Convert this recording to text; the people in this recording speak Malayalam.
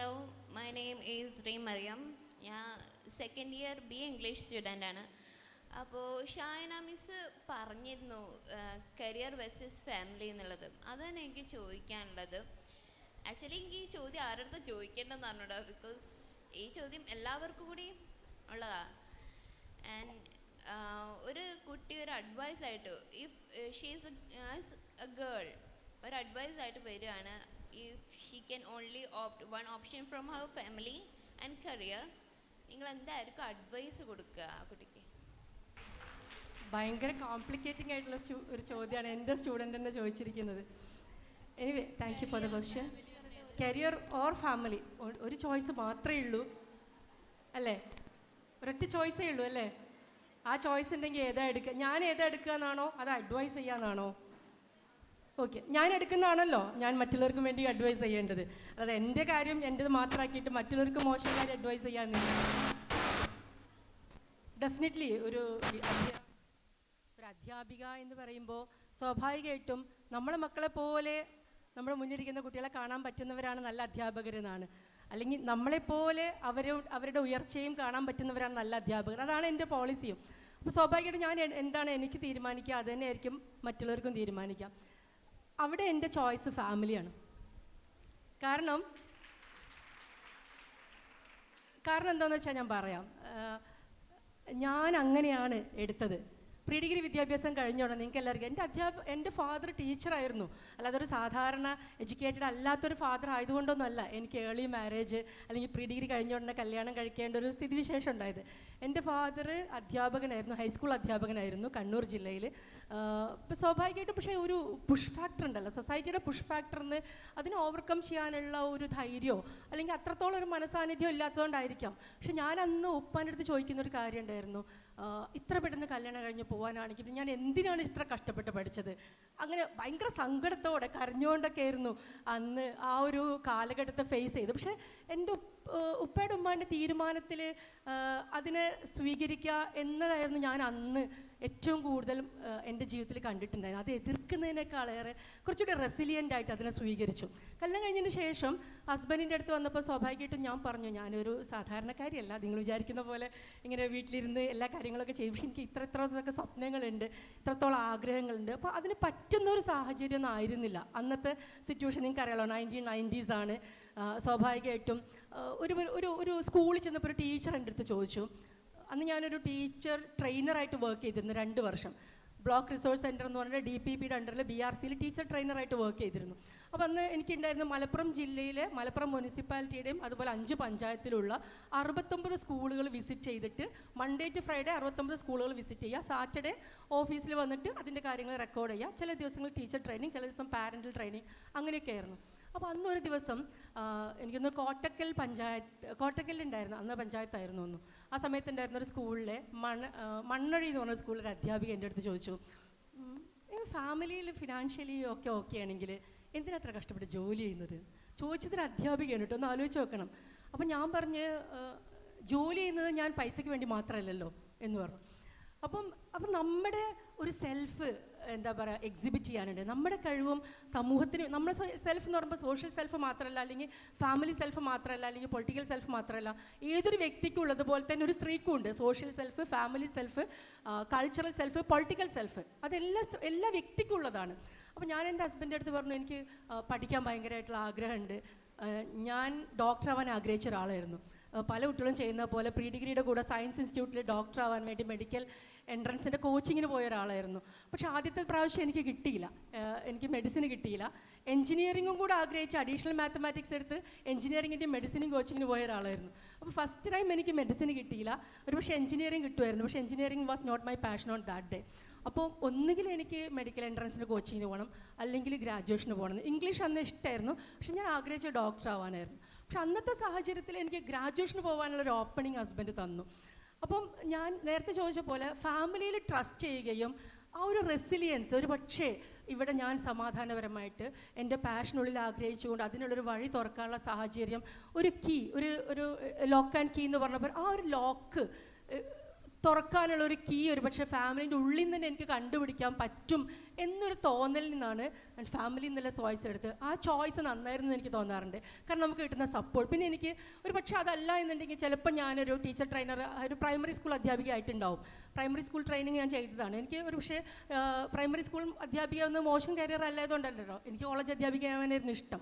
Hello my name is Ree Mariyam ഞാൻ second year B English student ആണ്. അപ്പോൾ ഷായന മിസ് പറഞ്ഞിരുന്നു കരിയർ വെസസ് ഫാമിലി എന്നുള്ളത്. അതാണ് എനിക്ക് ചോദിക്കാനുള്ളത്. ആക്ച്വലി എനിക്ക് ഈ ചോദ്യം ആരുടെ അടുത്ത് ചോദിക്കേണ്ടതെന്ന് അറിഞ്ഞൂടാ ബിക്കോസ് ഈ ചോദ്യം എല്ലാവർക്കും കൂടി ഉള്ളതാണ് ആൻഡ് ഒരു കുട്ടി ഒരു അഡ്വൈസ് ആയിട്ട് ഇഫ് ഷീസ് എ ഗേൾ ഒരു അഡ്വൈസ് ആയിട്ട് വരികയാണ് if she can only opt one option from her family and career നിങ്ങൾ എന്തായിരിക്കും അഡ്വൈസ് കൊടുക്കുക ആ കുട്ടിക്ക്? ഭയങ്കര കോംപ്ലിക്കേറ്റിംഗ് ആയിട്ടുള്ള ഒരു ചോദ്യമാണ് എന്റെ സ്റ്റുഡന്റിനെ ചോദിച്ചിരിക്കുന്നത്. Anyway thank you for the question career or family ഒരു ചോയ്സ് മാത്രമേ ഉള്ളൂ. അല്ലേ? ഒരൊറ്റ ചോയ്സേ ഉള്ളൂ അല്ലേ? ആ ചോയ്സ് ഉണ്ടെങ്കിൽ ഏതാ എടുക്കുക ഞാൻ ഏതാ എടുക്കുക എന്നാണോ അത് അഡ്വൈസ് ചെയ്യാന്നാണോ? ഓക്കെ ഞാൻ എടുക്കുന്നതാണല്ലോ. ഞാൻ മറ്റുള്ളവർക്കും വേണ്ടി അഡ്വൈസ് ചെയ്യേണ്ടത്. അതായത് എന്റെ കാര്യം എന്റെത് മാത്രമാക്കിയിട്ട് മറ്റുള്ളവർക്ക് മോശം കാര്യം അഡ്വൈസ് ചെയ്യാൻ ഡെഫിനറ്റ്ലി ഒരു ഒരു അധ്യാപിക എന്ന് പറയുമ്പോൾ സ്വാഭാവികമായിട്ടും നമ്മളെ മക്കളെ പോലെ നമ്മുടെ മുന്നിരിക്കുന്ന കുട്ടികളെ കാണാൻ പറ്റുന്നവരാണ് നല്ല അധ്യാപകരെന്നാണ് അല്ലെങ്കിൽ നമ്മളെപ്പോലെ അവരെ അവരുടെ ഉയർച്ചയും കാണാൻ പറ്റുന്നവരാണ് നല്ല അധ്യാപകർ. അതാണ് എന്റെ പോളിസിയും അപ്പോൾ സ്വാഭാവികമായിട്ടും ഞാൻ എന്താണ് എനിക്ക് തീരുമാനിക്കുക? അത് തന്നെയായിരിക്കും മറ്റുള്ളവർക്കും തീരുമാനിക്കാം അവിടെ എന്റെ ചോയ്സ് ഫാമിലിയാണ് കാരണം കാരണം എന്താണെന്ന് വെച്ചാൽ ഞാൻ പറയാം. ഞാൻ അങ്ങനെയാണ് എടുത്തത്. പ്രീ ഡിഗ്രി വിദ്യാഭ്യാസം കഴിഞ്ഞ ഉടനെ നിങ്ങൾക്ക് എല്ലാവർക്കും എന്റെ അധ്യാപക എന്റെ ഫാദർ ടീച്ചറായിരുന്നു അല്ലാതെ ഒരു സാധാരണ എഡ്യൂക്കേറ്റഡ് അല്ലാത്തൊരു ഫാദർ ആയതുകൊണ്ടൊന്നുമല്ല എനിക്ക് ഏർലി മാരേജ് അല്ലെങ്കിൽ പ്രീ ഡിഗ്രി കഴിഞ്ഞ ഉടനെ കല്യാണം കഴിക്കേണ്ട ഒരു സ്ഥിതിവിശേഷം ഉണ്ടായത്. എന്റെ ഫാദർ അധ്യാപകനായിരുന്നു ഹൈസ്കൂൾ അധ്യാപകനായിരുന്നു കണ്ണൂർ ജില്ലയിൽ ഇപ്പോൾ സ്വാഭാവികമായിട്ടും പക്ഷേ ഒരു പുഷ് ഫാക്ടർ ഉണ്ടല്ലോ. സൊസൈറ്റിയുടെ പുഷ് ഫാക്ടറിന് അതിനെ ഓവർകം ചെയ്യാനുള്ള ഒരു ധൈര്യമോ അല്ലെങ്കിൽ അത്രത്തോളം ഒരു മനസാന്നിധ്യം ഇല്ലാത്തതുകൊണ്ടായിരിക്കാം. പക്ഷെ ഞാൻ അന്ന് ഉപ്പാന്റെ അടുത്ത് ചോദിക്കുന്ന ഒരു കാര്യം ഉണ്ടായിരുന്നു. ഇത്ര പെട്ടെന്ന് കല്യാണം കഴിഞ്ഞ് പോകാനാണെങ്കിൽ ഞാൻ എന്തിനാണ് ഇത്ര കഷ്ടപ്പെട്ട് പഠിച്ചത്? അങ്ങനെ ഭയങ്കര സങ്കടത്തോടെ കരഞ്ഞുകൊണ്ടൊക്കെ ആയിരുന്നു അന്ന് ആ ഒരു കാലഘട്ടത്തെ ഫേസ് ചെയ്ത് പക്ഷേ എന്റെ ഉപ്പയുടെ ഉമ്മാന്റെ തീരുമാനത്തിൽ അതിനെ സ്വീകരിക്കുക എന്നതായിരുന്നു ഞാൻ അന്ന് ഏറ്റവും കൂടുതൽ എന്റെ ജീവിതത്തിൽ കണ്ടിട്ടുണ്ടായിരുന്നു. അത് എതിർക്കുന്നതിനേക്കാളേറെ കുറച്ചുകൂടി റെസിലിയന്റ് ആയിട്ട് അതിനെ സ്വീകരിച്ചു. കല്യാണം കഴിഞ്ഞതിന് ശേഷം ഹസ്ബൻഡിന്റെ അടുത്ത് വന്നപ്പോൾ സ്വാഭാവികമായിട്ടും ഞാൻ പറഞ്ഞു ഞാനൊരു സാധാരണക്കാരിയല്ല. നിങ്ങൾ വിചാരിക്കുന്ന പോലെ ഇങ്ങനെ വീട്ടിലിരുന്ന് എല്ലാ കാര്യങ്ങളൊക്കെ ചെയ്യും. പക്ഷേ എനിക്ക് ഇത്ര ഇത്ര ഇതൊക്കെ സ്വപ്നങ്ങളുണ്ട്. ഇത്രത്തോളം ആഗ്രഹങ്ങളുണ്ട്. അപ്പോൾ അതിന് പറ്റുന്ന ഒരു സാഹചര്യം ഒന്നും ആയിരുന്നില്ല. അന്നത്തെ സിറ്റുവേഷൻ നിങ്ങൾക്ക് അറിയാലോ നയന്റീൻ നയന്റീസ് ആണ്. ആ, സ്വാഭാവികമായിട്ടും ഒരു- ഒരു ഒരു സ്കൂളിൽ ചെന്നപ്പോൾ ഒരു ടീച്ചർ എന്റെ അടുത്ത് ചോദിച്ചു അന്ന് ഞാനൊരു ടീച്ചർ ട്രെയിനറായിട്ട് വർക്ക് ചെയ്തിരുന്നു രണ്ട് വർഷം. ബ്ലോക്ക് റിസോഴ്സ് സെന്റർ എന്ന് പറഞ്ഞാൽ ഡി പി പിയുടെ അണ്ടറിൽ ബി ആർ സിയിൽ ടീച്ചർ ട്രെയിനറായിട്ട് വർക്ക് ചെയ്തിരുന്നു. അപ്പോൾ അന്ന് എനിക്കുണ്ടായിരുന്ന മലപ്പുറം ജില്ലയിലെ മലപ്പുറം മുനിസിപ്പാലിറ്റിയുടെയും അതുപോലെ അഞ്ച് പഞ്ചായത്തിലുള്ള അറുപത്തൊമ്പത് സ്കൂളുകൾ വിസിറ്റ് ചെയ്തിട്ട് മൺഡേ ടു ഫ്രൈഡേ അറുപത്തൊമ്പത് സ്കൂളുകൾ വിസിറ്റ് ചെയ്യുക. സാറ്റർഡേ ഓഫീസിൽ വന്നിട്ട് അതിന്റെ കാര്യങ്ങൾ റെക്കോർഡ് ചെയ്യുക. ചില ദിവസങ്ങൾ ടീച്ചർ ട്രെയിനിങ് ചില ദിവസം പാരന്റൽ ട്രെയിനിങ് അങ്ങനെയൊക്കെ ആയിരുന്നു അപ്പോൾ അന്നൊരു ദിവസം എനിക്കൊന്ന് കോട്ടക്കൽ പഞ്ചായത്ത് കോട്ടക്കലുണ്ടായിരുന്നു അന്ന് പഞ്ചായത്തായിരുന്നു ഒന്ന് ആ സമയത്ത് ഉണ്ടായിരുന്ന ഒരു സ്കൂളിലെ മണ്ണ ആ, മണ്ണഴി എന്ന് പറഞ്ഞ സ്കൂളിലെ അധ്യാപിക എന്റെ അടുത്ത് ചോദിച്ചു ഫാമിലിയിൽ ഫിനാൻഷ്യലി ഒക്കെ ഓക്കെ ആണെങ്കിൽ എന്തിനാ അത്ര കഷ്ടപ്പെട്ട് ജോലി ചെയ്യുന്നത്? ചോദിച്ചതിന് അധ്യാപികയാണ് കേട്ടോ ഒന്ന് ആലോചിച്ച് നോക്കണം. അപ്പം ഞാൻ പറഞ്ഞ് ജോലി ചെയ്യുന്നത് ഞാൻ പൈസയ്ക്ക് വേണ്ടി മാത്രമല്ലല്ലോ എന്ന് പറഞ്ഞു. അപ്പം അപ്പം നമ്മുടെ ഒരു സെൽഫ് എന്താ പറയുക എക്സിബിറ്റ് ചെയ്യാനുണ്ട്. നമ്മുടെ കഴിവും സമൂഹത്തിന് നമ്മുടെ സെൽഫ് എന്ന് പറയുമ്പോൾ സോഷ്യൽ സെൽഫ് മാത്രമല്ല അല്ലെങ്കിൽ ഫാമിലി സെൽഫ് മാത്രമല്ല അല്ലെങ്കിൽ പൊളിറ്റിക്കൽ സെൽഫ് മാത്രമല്ല ഏതൊരു വ്യക്തിക്കും ഉള്ളതുപോലെ തന്നെ ഒരു സ്ത്രീക്കും ഉണ്ട്. Social self family self cultural self political self അതെല്ലാ എല്ലാ വ്യക്തിക്കും ഉള്ളതാണ്. അപ്പോൾ ഞാൻ എന്റെ ഹസ്ബൻഡിന്റെ അടുത്ത് പറഞ്ഞു എനിക്ക് പഠിക്കാൻ ഭയങ്കരമായിട്ടുള്ള ആഗ്രഹമുണ്ട്. ഞാൻ ഡോക്ടർ ആവാൻ ആഗ്രഹിച്ച ഒരാളായിരുന്നു. പല കുട്ടികളും ചെയ്യുന്ന പോലെ പ്രീ ഡിഗ്രിയുടെ കൂടെ സയൻസ് ഇൻസ്റ്റിറ്റ്യൂട്ടിൽ ഡോക്ടർ ആവാൻ വേണ്ടി മെഡിക്കൽ എൻട്രൻസിന്റെ കോച്ചിങ്ങിന് പോയ ഒരാളായിരുന്നു. പക്ഷെ ആദ്യത്തെ പ്രാവശ്യം എനിക്ക് കിട്ടിയില്ല. എനിക്ക് മെഡിസിൻ കിട്ടിയില്ല. എഞ്ചിനീയറിംഗും കൂടെ ആഗ്രഹിച്ച് അഡീഷണൽ മാത്തമാറ്റിക്സ് എടുത്ത് എഞ്ചിനീയറിങ്ങിന്റെയും മെഡിസിനും കോച്ചിങ്ങിന് പോയ ഒരാളായിരുന്നു. അപ്പോൾ ഫസ്റ്റ് ടൈം എനിക്ക് മെഡിസിൻ കിട്ടിയില്ല. ഒരു പക്ഷേ എഞ്ചിനീയറിംഗ് കിട്ടുമായിരുന്നു. പക്ഷേ engineering was not my passion on that day. അപ്പോൾ ഒന്നുകിൽ എനിക്ക് മെഡിക്കൽ എൻട്രൻസിന് കോച്ചിങ്ങിന് പോകണം. അല്ലെങ്കിൽ ഗ്രാജുവേഷന് പോകണം. ഇംഗ്ലീഷ് അന്ന് ഇഷ്ടമായിരുന്നു പക്ഷെ ഞാൻ ആഗ്രഹിച്ച ഡോക്ടർ ആവാനായിരുന്നു. പക്ഷെ അന്നത്തെ സാഹചര്യത്തിൽ എനിക്ക് ഗ്രാജുവേഷന് പോകാനുള്ള ഒരു ഓപ്പണിങ് ഹസ്ബൻഡ് തന്നു. അപ്പം ഞാൻ നേരത്തെ ചോദിച്ച പോലെ ഫാമിലിയിൽ ട്രസ്റ്റ് ചെയ്യുകയും ആ ഒരു റെസിലിയൻസ് ഒരു പക്ഷേ ഇവിടെ ഞാൻ സമാധാനപരമായിട്ട് എന്റെ പാഷനുള്ളിൽ ആഗ്രഹിച്ചുകൊണ്ട് അതിനുള്ളൊരു വഴി തുറക്കാനുള്ള സാഹചര്യം ഒരു കീ ഒരു ഒരു ലോക്ക് ആൻഡ് കീ എന്ന് പറഞ്ഞപ്പോൾ ആ ഒരു ലോക്ക് തുറക്കാനുള്ള ഒരു കീ ഒരു പക്ഷേ ഫാമിലിന്റെ ഉള്ളിൽ നിന്ന് തന്നെ എനിക്ക് കണ്ടുപിടിക്കാൻ പറ്റും എന്നൊരു തോന്നലിൽ നിന്നാണ് ഞാൻ ഫാമിലി എന്നുള്ള ചോയ്സ് എടുത്ത് ആ ചോയ്സ് നന്നായിരുന്നു എനിക്ക് തോന്നാറുണ്ട്. കാരണം നമുക്ക് കിട്ടുന്ന സപ്പോർട്ട് പിന്നെ എനിക്ക് ഒരു പക്ഷേ അതല്ല എന്നുണ്ടെങ്കിൽ ചിലപ്പോൾ ഞാനൊരു ടീച്ചർ ട്രെയിനർ ഒരു പ്രൈമറി സ്കൂൾ അധ്യാപിക ആയിട്ടുണ്ടാവും. പ്രൈമറി സ്കൂൾ ട്രെയിനിങ് ഞാൻ ചെയ്തതാണ്. എനിക്ക് ഒരു പക്ഷേ പ്രൈമറി സ്കൂൾ അധ്യാപിക ഒന്ന് മോശം കരിയർ അല്ലായതുകൊണ്ടല്ലോ എനിക്ക് കോളേജ് അധ്യാപിക ആവാനായിരുന്നു ഇഷ്ടം.